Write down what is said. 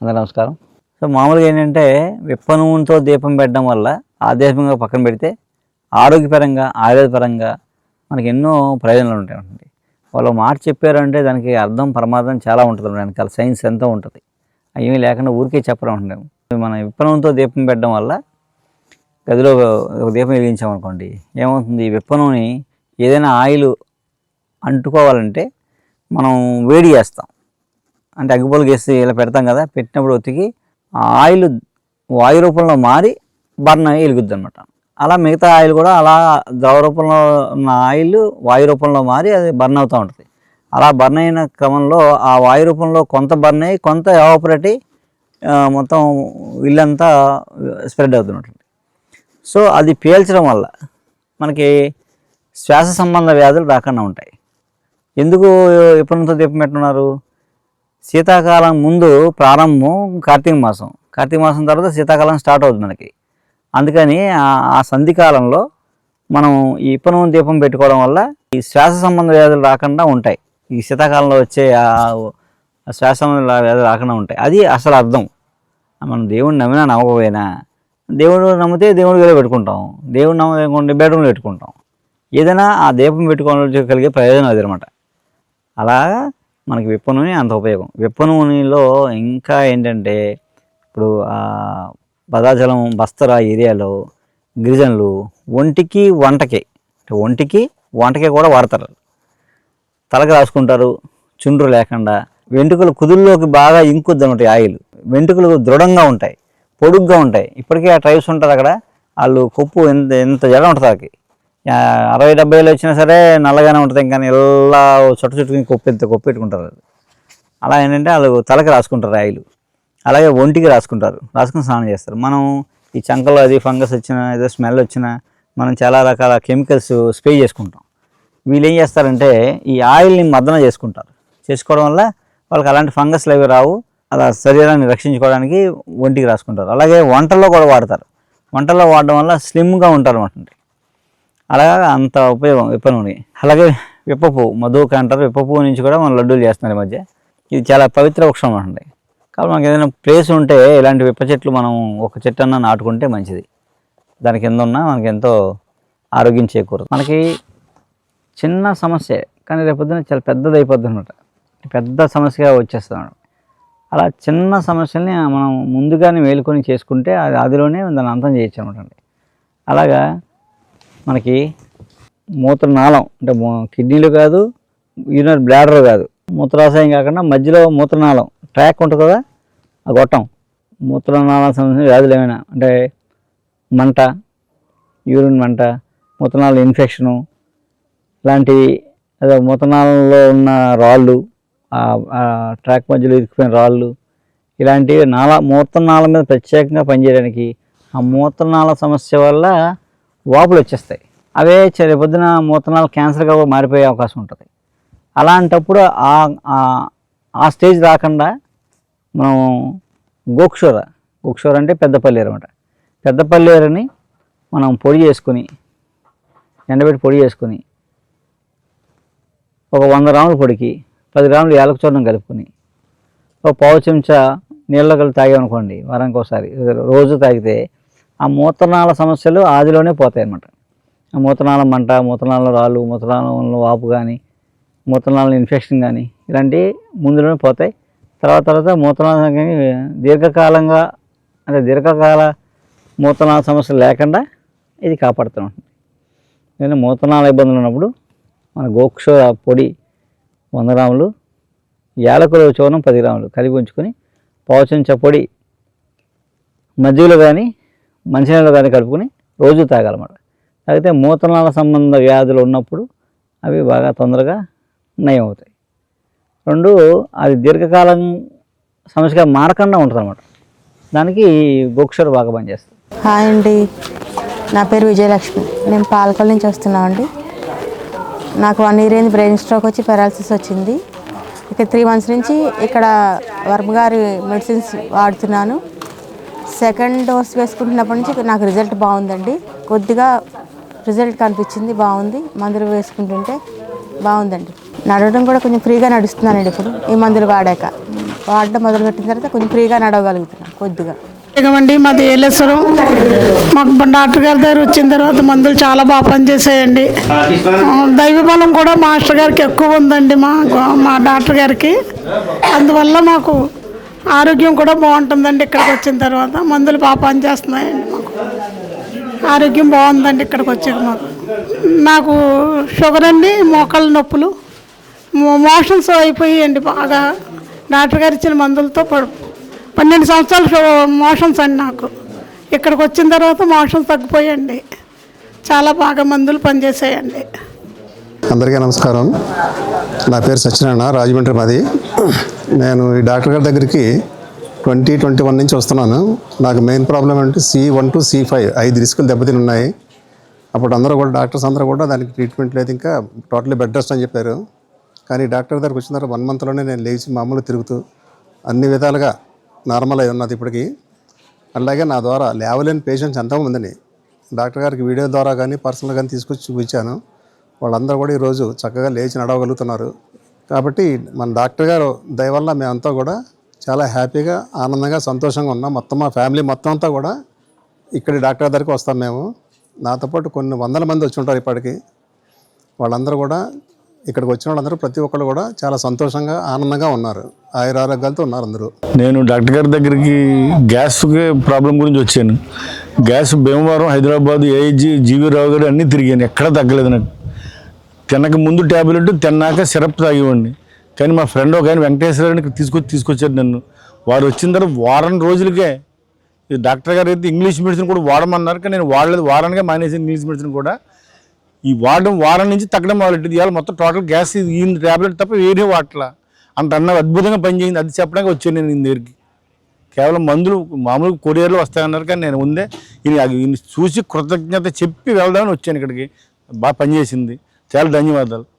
అందరూ నమస్కారం. సో మామూలుగా ఏంటంటే విప్ప నూనెతో దీపం పెట్టడం వల్ల ఆధ్యాత్మికంగా పక్కన పెడితే ఆరోగ్యపరంగా ఆయుర్వేదపరంగా మనకి ఎన్నో ప్రయోజనాలు ఉంటాయి వాళ్ళు మాట చెప్పారంటే దానికి అర్థం ప్రమాదం చాలా ఉంటుంది వెనకాల సైన్స్ ఎంతో ఉంటుంది. అవి లేకుండా ఊరికే చెప్పడం ఉంటాం మనం విప్ప నూనెతో దీపం పెట్టడం వల్ల గదిలో ఒక దీపం వెలిగించామనుకోండి ఏమవుతుంది? ఈ విప్ప నూనె ఏదైనా ఆయిల్ అంటుకోవాలంటే మనం వేడి చేస్తాం. అంటే అగ్గిపోలు గేసి ఇలా పెడతాం కదా పెట్టినప్పుడు ఒత్తికి ఆ ఆయిల్ వాయు రూపంలో మారి బర్న్ అయ్యి వెలుగుద్ది అనమాట అలా మిగతా ఆయిల్ కూడా అలా ద్రవ రూపంలో ఉన్న ఆయిల్ వాయు రూపంలో మారి అది బర్న్ అవుతూ ఉంటుంది. అలా బర్న్ అయిన క్రమంలో ఆ వాయు రూపంలో కొంత బర్న్ అయ్యి కొంత ఎవాపరేట్ మొత్తం ఇల్లంతా స్ప్రెడ్ అవుతున్నట్టు సో అది పీల్చడం వల్ల మనకి శ్వాస సంబంధ వ్యాధులు రాకుండా ఉంటాయి. ఎందుకు విపణంతో దీపం పెట్టున్నారు? శీతాకాలం ముందు ప్రారంభం కార్తీక మాసం. కార్తీక మాసం తర్వాత శీతాకాలం స్టార్ట్ అవుతుంది మనకి. అందుకని ఆ- సంధికాలంలో సంధి కాలంలో మనం ఈ ఇప్పనం దీపం పెట్టుకోవడం వల్ల ఈ శ్వాస సంబంధ వ్యాధులు రాకుండా ఉంటాయి. ఈ శీతాకాలంలో వచ్చే ఆ శ్వాస సంబంధ వ్యాధులు రాకుండా ఉంటాయి. అది అసలు అర్థం. మనం దేవుడిని నమ్మినా నమ్మకపోయినా దేవుడు నమ్మితే దేవుడి గదిలో పెట్టుకుంటాం. దేవుడు నమ్మకుండా బెడ్రూమ్లో పెట్టుకుంటాం. ఏదైనా ఆ దీపం పెట్టుకోవడం కలిగే ప్రయోజనం అది అనమాట అలాగా మనకి విప్ప నూనె అంత ఉపయోగం. విప్ప నూనెలో ఇంకా ఏంటంటే ఇప్పుడు పదాజలం భద్రాచలం బస్తర ఏరియాలో గిరిజనులు ఒంటికి వంటకి అంటే ఒంటికి వంటకి కూడా వాడతారు. తలకి రాసుకుంటారు చుండ్రు లేకుండా. వెంట్రుకలు కుదుల్లోకి బాగా ఇంకుద్ది అనమాట ఆయిల్. వెంట్రుకలు దృఢంగా ఉంటాయి పొడుగ్గా ఉంటాయి. ఇప్పటికే ఆ ట్రైబ్స్ ఉంటారు అక్కడ వాళ్ళు కొప్పు ఎంత ఎంత జడ ఉంటుంది వాళ్ళకి. అరవై డెబ్బైలు వచ్చినా సరే నల్లగానే ఉంటుంది ఇంకా ఇలా చుట్ట చుట్టుకుని కొప్పు కొప్పెట్టుకుంటారు అది. అలా ఏంటంటే వాళ్ళు తలకి రాసుకుంటారు ఆయిల్ అలాగే ఒంటికి రాసుకుంటారు రాసుకుని స్నానం చేస్తారు. మనం ఈ చంకలో అది ఫంగస్ వచ్చినా ఏదో స్మెల్ వచ్చినా మనం చాలా రకాల కెమికల్స్ స్ప్రే చేసుకుంటాం. వీళ్ళు ఏం చేస్తారంటే ఈ ఆయిల్ని మద్దన చేసుకుంటారు. చేసుకోవడం వల్ల వాళ్ళకి అలాంటి ఫంగస్లు అవి రావు. అలా శరీరాన్ని రక్షించుకోవడానికి ఒంటికి రాసుకుంటారు. అలాగే వంటల్లో కూడా వాడతారు. వంటల్లో వాడడం వల్ల స్లిమ్గా ఉంటారు అన్నమాట. అలాగా అంత ఉపయోగం విప్ప నూనె అలాగే విప్పపు మధువుకి మధుక అంటారు విప్పపువ్వు నుంచి కూడా మనం లడ్డూలు చేస్తున్నారు ఈ మధ్య. ఇది చాలా పవిత్ర వృక్షం అండి. కాబట్టి మనకి ఏదైనా ప్లేస్ ఉంటే ఇలాంటి విప్ప చెట్లు మనం ఒక చెట్టు అన్నా నాటుకుంటే మంచిది. దాని కింద ఉన్న మనకి ఎంతో ఆరోగ్యం చేకూరదు మనకి చిన్న సమస్య కానీ రేపొద్దున చాలా పెద్దది అయిపోద్ది అనమాట పెద్ద సమస్యగా వచ్చేస్తాం అలా చిన్న సమస్యల్ని మనం ముందుగానే మేలుకొని చేసుకుంటే అది అదిలోనే దాన్ని అంతం చేయొచ్చు అనమాట అలాగా మనకి మూత్రనాళం అంటే కిడ్నీలు కాదు యూనర్ బ్లాడర్ కాదు. మూత్రాశయం కాకుండా మధ్యలో మూత్రనాళం ట్రాక్ ఉంటుంది కదా ఆ గొట్టం. మూత్రనాళం సంబంధించిన వ్యాధులు ఏమైనా? అంటే మంట యూరిన్ మంట మూత్రనాళ ఇన్ఫెక్షను ఇలాంటివి అదే మూత్రనాళంలో ఉన్న రాళ్ళు ట్రాక్ మధ్యలో ఇరుక్కుపోయిన రాళ్ళు ఇలాంటివి నాళ మూత్రనాళం మీద ప్రత్యేకంగా పనిచేయడానికి ఆ మూత్రనాళ సమస్య వల్ల వాపులు వచ్చేస్తాయి. అవే చ- పొద్దున మూతనాలు క్యాన్సర్గా మారిపోయే అవకాశం ఉంటుంది. అలాంటప్పుడు ఆ స్టేజ్ రాకుండా మనం గోక్షూర గోక్షూర అంటే పెద్ద పల్లేరు అనమాట పెద్ద పల్లేరుని మనం పొడి చేసుకుని ఎండబెట్టి పొడి చేసుకుని ఒక వంద గ్రాముల పొడికి పది గ్రాములు యాలక చూర్ణం కలుపుకొని ఒక పావు చెంచా నీళ్ళలో కలిపి తాగామనుకోండి వారానికి ఒకసారి రోజు తాగితే ఆ మూత్రనాళ సమస్యలు ఆదిలోనే పోతాయి అన్నమాట ఆ మూత్రనాళం మంట మూత్రనాళ రాళ్ళు మూత్రనాళంలో వాపు కానీ మూత్రనాళ ఇన్ఫెక్షన్ కానీ ఇలాంటివి ముందులోనే పోతాయి. తర్వాత తర్వాత మూత్రనాళం కానీ దీర్ఘకాలంగా అంటే దీర్ఘకాల మూత్రనాళ సమస్యలు లేకుండా ఇది కాపాడుతూ ఉంటుంది. మూత్రనాళ ఇబ్బందులు ఉన్నప్పుడు మన గోక్ష పొడి వంద గ్రాములు యాలకుల చూర్ణం పది గ్రాములు కలిపి ఉంచుకొని పావుచెంచా పొడి మజ్జిగలో కానీ మంచినీళ్ళు కానీ కలుపుకొని రోజు తాగాలన్నమాట. తాగితే మూతనాల సంబంధ వ్యాధులు ఉన్నప్పుడు అవి బాగా తొందరగా నయం అవుతాయి రెండు అది దీర్ఘకాలం సమస్యగా మారకుండా ఉంటుంది అనమాట దానికి గోక్షర బాగా పనిచేస్తుంది హాయ్ అండి. నా పేరు విజయలక్ష్మి. నేను పాలకొల్ నుంచి వస్తున్నామండి. నాకు వన్ ఇయర్ అయింది బ్రెయిన్ స్ట్రోక్ వచ్చి పెరాలసిస్ వచ్చింది. ఇక త్రీ మంత్స్ నుంచి ఇక్కడ వర్మ గారి మెడిసిన్స్ వాడుతున్నాను. సెకండ్ డోస్ వేసుకుంటున్నప్పటి నుంచి నాకు రిజల్ట్ బాగుందండి. కొద్దిగా రిజల్ట్ కనిపించింది బాగుంది. మందులు వేసుకుంటుంటే బాగుందండి. నడవడం కూడా కొంచెం ఫ్రీగా నడుస్తున్నానండి ఇప్పుడు. ఈ మందులు వాడాక. వాడడం మొదలుపెట్టిన తర్వాత కొంచెం ఫ్రీగా నడవగలుగుతున్నాను కొద్దిగా. ఇగమండి మాది ఏలేశ్వరం. మాకు డాక్టర్ గారి దగ్గర వచ్చిన తర్వాత మందులు చాలా బాగా పనిచేసాయండి దైవ బలం కూడా మాస్టర్ గారికి ఎక్కువ ఉందండి మా మా డాక్టర్ గారికి. అందువల్ల మాకు ఆరోగ్యం కూడా బాగుంటుందండి ఇక్కడికి వచ్చిన తర్వాత. మందులు బాగా పనిచేస్తున్నాయండి మాకు ఆరోగ్యం బాగుందండి ఇక్కడికి వచ్చాక మాకు. నాకు షుగర్ అండి మోకాళ్ళ నొప్పులు మోషన్స్ అయిపోయాయండి బాగా. డాక్టర్ గారు ఇచ్చిన మందులతో పడు పన్నెండు సంవత్సరాలు మోషన్స్ అండి నాకు. ఇక్కడికి వచ్చిన తర్వాత మోషన్స్ తగ్గిపోయాయండి. చాలా బాగా మందులు పనిచేసాయండి అందరికీ నమస్కారం. నా పేరు సత్యనారాయణ రాజమండ్రి మాది. నేను ఈ డాక్టర్ గారి దగ్గరికి ట్వంటీ ట్వంటీ వన్ నుంచి వస్తున్నాను. నాకు మెయిన్ ప్రాబ్లం ఏంటంటే C one to C five ఐదు రిస్కులు దెబ్బతిని ఉన్నాయి అప్పుడు అందరూ కూడా డాక్టర్స్ అందరూ కూడా దానికి ట్రీట్మెంట్ లేదు ఇంకా టోటలీ బెడ్ రెస్ట్ అని చెప్పారు. కానీ డాక్టర్ దగ్గరికి వచ్చిన తర్వాత వన్ మంత్లోనే నేను లేచి మామూలు తిరుగుతూ అన్ని విధాలుగా నార్మల్ అయి ఉన్నది ఇప్పటికి. అలాగే నా ద్వారా లేవలేని పేషెంట్స్ ఎంతోమందిని డాక్టర్ గారికి వీడియో ద్వారా కానీ పర్సనల్ కానీ తీసుకొచ్చి చూపించాను. వాళ్ళందరూ కూడా ఈరోజు చక్కగా లేచి నడవగలుగుతున్నారు. కాబట్టి మన డాక్టర్ గారు దయ వల్ల మేమంతా కూడా చాలా హ్యాపీగా ఆనందంగా సంతోషంగా ఉన్నాం. మొత్తం మా ఫ్యామిలీ మొత్తం అంతా కూడా ఇక్కడి డాక్టర్ దగ్గరికి వస్తాం మేము. నాతో పాటు కొన్ని వందల మంది వచ్చి ఉంటారు ఇప్పటికి. వాళ్ళందరూ కూడా ఇక్కడికి వచ్చిన వాళ్ళందరూ ప్రతి ఒక్కళ్ళు కూడా చాలా సంతోషంగా ఆనందంగా ఉన్నారు. ఆయురారోగ్యాలతో ఉన్నారు అందరూ. నేను డాక్టర్ గారి దగ్గరికి గ్యాస్ ప్రాబ్లం గురించి వచ్చాను. Gas Bhimavaram Hyderabad AIG G V Rao అన్నీ తిరిగాను. ఎక్కడా తగ్గలేదు నాకు తినక ముందు ట్యాబ్లెట్ తిన్నాక సిరప్ తాగివ్వండి కానీ మా ఫ్రెండ్ ఒక ఆయన వెంకటేశ్వర ఇక్కడ తీసుకొచ్చి తీసుకొచ్చారు నన్ను. వారు వచ్చిన తర్వాత వారం రోజులకే డాక్టర్ గారు అయితే ఇంగ్లీష్ మెడిసిన్ కూడా వాడమన్నారు కానీ నేను వాడలేదు. వారానికే మానేసి ఇంగ్లీష్ మెడిసిన్ కూడా. ఈ వాడడం వారం నుంచి తగ్గడం మొదలెట్టింది. ఇవాళ మొత్తం టోటల్ గ్యాస్ ఈ ట్యాబ్లెట్ తప్ప వేరే వాటలా. అంత అన్న అద్భుతంగా పనిచేయింది అది చెప్పడానికి వచ్చాను నేను దగ్గరికి. కేవలం మందులు మామూలు కొరియర్లో వస్తాయన్నారు కానీ నేను ఉందే ఈయన ఈయన చూసి కృతజ్ఞత చెప్పి వెళ్దామని వచ్చాను ఇక్కడికి. బాగా పనిచేసింది. చాలా ధన్యవాదాలు.